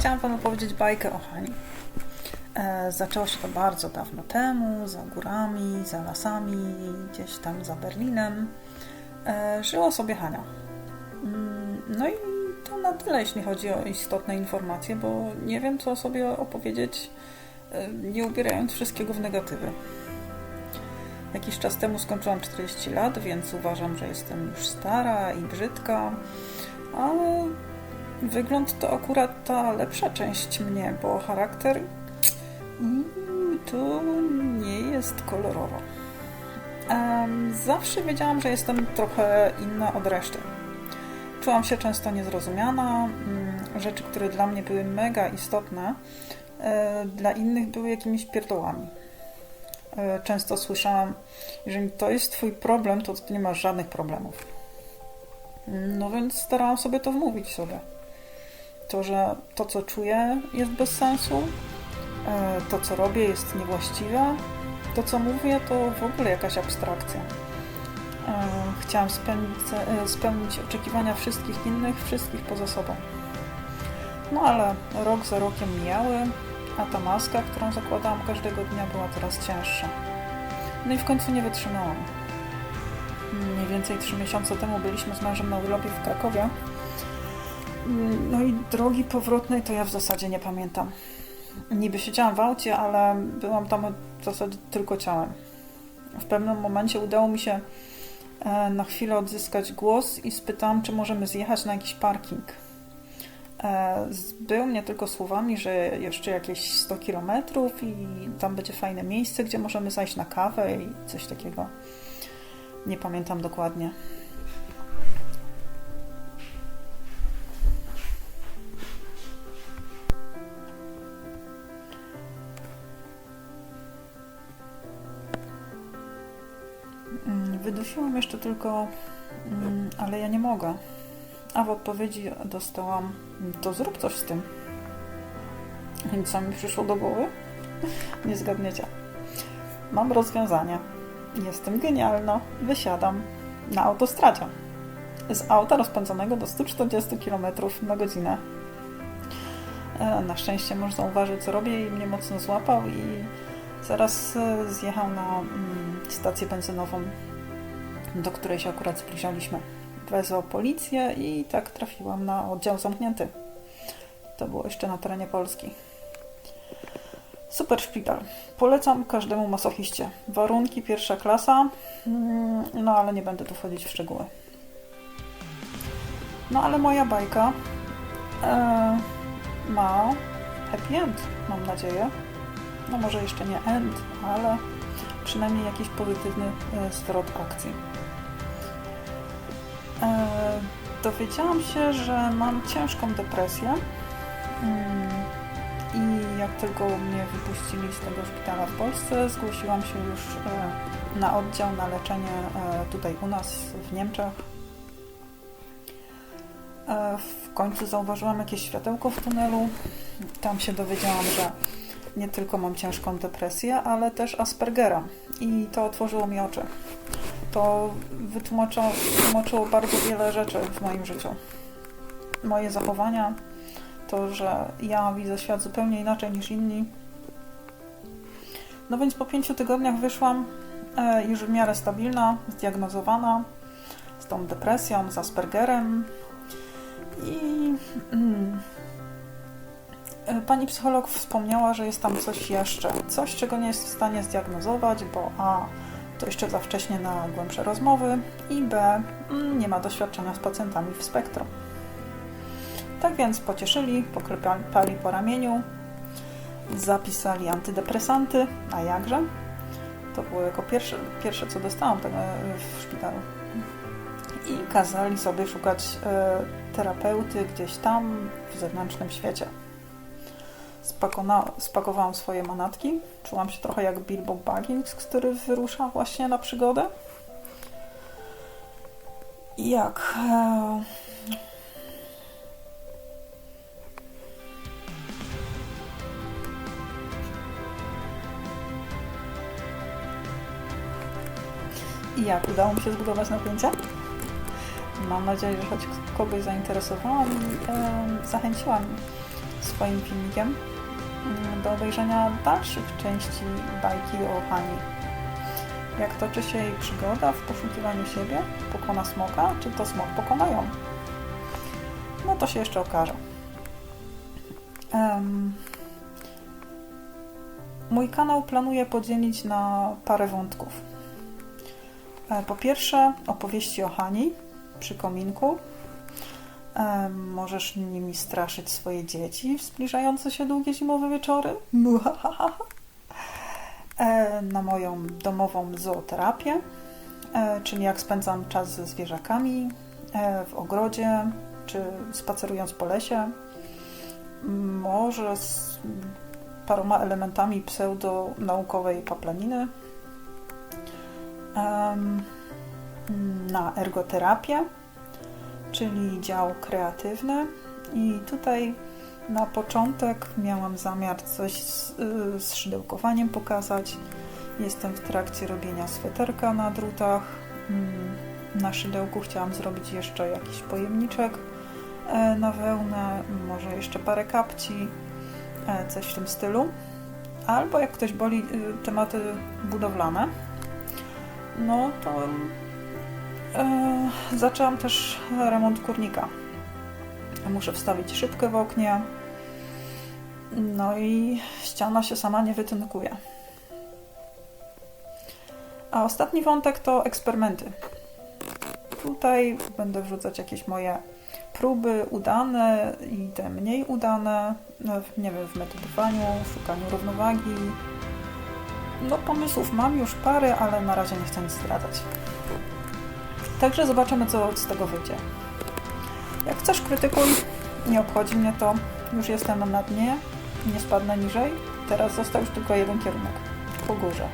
chciałam Wam opowiedzieć bajkę o Hani. E, zaczęło się to bardzo dawno temu, za górami, za lasami, gdzieś tam za Berlinem. E, żyła sobie Hania. Mm, no i to na tyle, jeśli chodzi o istotne informacje, bo nie wiem, co sobie opowiedzieć, e, nie ubierając wszystkiego w negatywy. Jakiś czas temu skończyłam 40 lat, więc uważam, że jestem już stara i brzydka, ale wygląd to akurat ta lepsza część mnie, bo charakter to nie jest kolorowo. Zawsze wiedziałam, że jestem trochę inna od reszty. Czułam się często niezrozumiana. mm, Rzeczy, które dla mnie były mega istotne, e, dla innych były jakimiś pierdołami. E, Często słyszałam, jeżeli to jest Twój problem, to Ty nie masz żadnych problemów. No więc starałam sobie to wmówić sobie. To, że to, co czuję, jest bez sensu, to, co robię, jest niewłaściwe, to, co mówię, to w ogóle jakaś abstrakcja. E, Chciałam spełnić, e, spełnić oczekiwania wszystkich innych, wszystkich poza sobą. No ale rok za rokiem mijały, a ta maska, którą zakładałam każdego dnia, była coraz cięższa. No i w końcu nie wytrzymałam. Mniej więcej trzy miesiące temu byliśmy z mężem na urlopie w Krakowie. Mm, No i drogi powrotnej to ja w zasadzie nie pamiętam. Niby siedziałam w aucie, ale byłam tam w zasadzie tylko ciałem. W pewnym momencie udało mi się e, na chwilę odzyskać głos i spytałam, czy możemy zjechać na jakiś parking. E, Zbył mnie tylko słowami, że jeszcze jakieś 100 kilometrów i tam będzie fajne miejsce, gdzie możemy zajść na kawę i coś takiego. Nie pamiętam dokładnie. Wydusiłam jeszcze tylko, mm, ale ja nie mogę. A w odpowiedzi dostałam, to zrób coś z tym. I co mi przyszło do głowy? Nie zgadniecie. Mam rozwiązanie. Jestem genialna. Wysiadam na autostradzie. Z auta rozpędzonego do 140 km na godzinę. E, Na szczęście mąż zauważył, co robię i mnie mocno złapał i zaraz e, zjechał na mm, stację benzynową, do której się akurat zbliżaliśmy. Wezwał policję i tak trafiłam na oddział zamknięty. To było jeszcze na terenie Polski. Super szpital. Polecam każdemu masochiście. Warunki pierwsza klasa, mm, no ale nie będę tu wchodzić w szczegóły. No ale moja bajka e, ma happy end, mam nadzieję. No może jeszcze nie end, ale przynajmniej jakiś pozytywny e, zwrot akcji. E, dowiedziałam się, że mam ciężką depresję. Mm, I jak tylko mnie wypuścili z tego szpitala w Polsce, zgłosiłam się już e, na oddział, na leczenie tutaj u nas w Niemczech. W końcu zauważyłam jakieś światełko w tunelu. Tam się dowiedziałam, że nie tylko mam ciężką depresję, ale też Aspergera. I to otworzyło mi oczy. To wytłumaczyło bardzo wiele rzeczy w moim życiu. Moje zachowania, to, że ja widzę świat zupełnie inaczej niż inni. No więc po pięciu tygodniach wyszłam e, już w miarę stabilna, zdiagnozowana z tą depresją, z Aspergerem i mm, pani psycholog wspomniała, że jest tam coś jeszcze, coś czego nie jest w stanie zdiagnozować, bo a to jeszcze za wcześnie na głębsze rozmowy i b mm, nie ma doświadczenia z pacjentami w spektrum. Tak więc pocieszyli, poklepali po ramieniu, zapisali antydepresanty, a jakże? To było jako pierwsze, pierwsze co dostałam tego w szpitalu. I kazali sobie szukać e, terapeuty gdzieś tam w zewnętrznym świecie. Spakowałam swoje manatki. Czułam się trochę jak Bilbo Baggins, który wyrusza właśnie na przygodę. Jak... E, I jak udało mi się zbudować napięcie? Mam nadzieję, że choć kogoś zainteresowałam i e, zachęciłam swoim filmikiem do obejrzenia dalszych części bajki o Hani. Jak toczy się jej przygoda w poszukiwaniu siebie, pokona smoka, czy to smok pokona ją? No to się jeszcze okaże. Em, Mój kanał planuję podzielić na parę wątków. E, Po pierwsze, opowieści o Hani przy kominku. Możesz nimi straszyć swoje dzieci w zbliżające się długie zimowe wieczory. Na moją domową zooterapię, czyli jak spędzam czas ze zwierzakami w ogrodzie, czy spacerując po lesie. Może z paroma elementami pseudonaukowej paplaniny. Na ergoterapię, czyli dział kreatywny. I tutaj na początek miałam zamiar coś z, y, z szydełkowaniem pokazać. Jestem w trakcie robienia sweterka na drutach. Mm, Na szydełku chciałam zrobić jeszcze jakiś pojemniczek e, na wełnę, może jeszcze parę kapci, e, coś w tym stylu. Albo jak ktoś boli y, tematy budowlane, no to zaczęłam też remont kurnika. Muszę wstawić szybkę w oknie. No i ściana się sama nie wytynkuje. A ostatni wątek to eksperymenty. Tutaj będę wrzucać jakieś moje próby udane i te mniej udane, no, w- nie wiem, w metodowaniu, szukaniu równowagi. No pomysłów mam już parę, ale na razie nie chcę nic zdradzać. Także zobaczymy, co z tego wyjdzie. Jak chcesz, krytykuj, nie obchodzi mnie to. Już jestem na dnie, nie spadnę niżej. Teraz został już tylko jeden kierunek, po górze.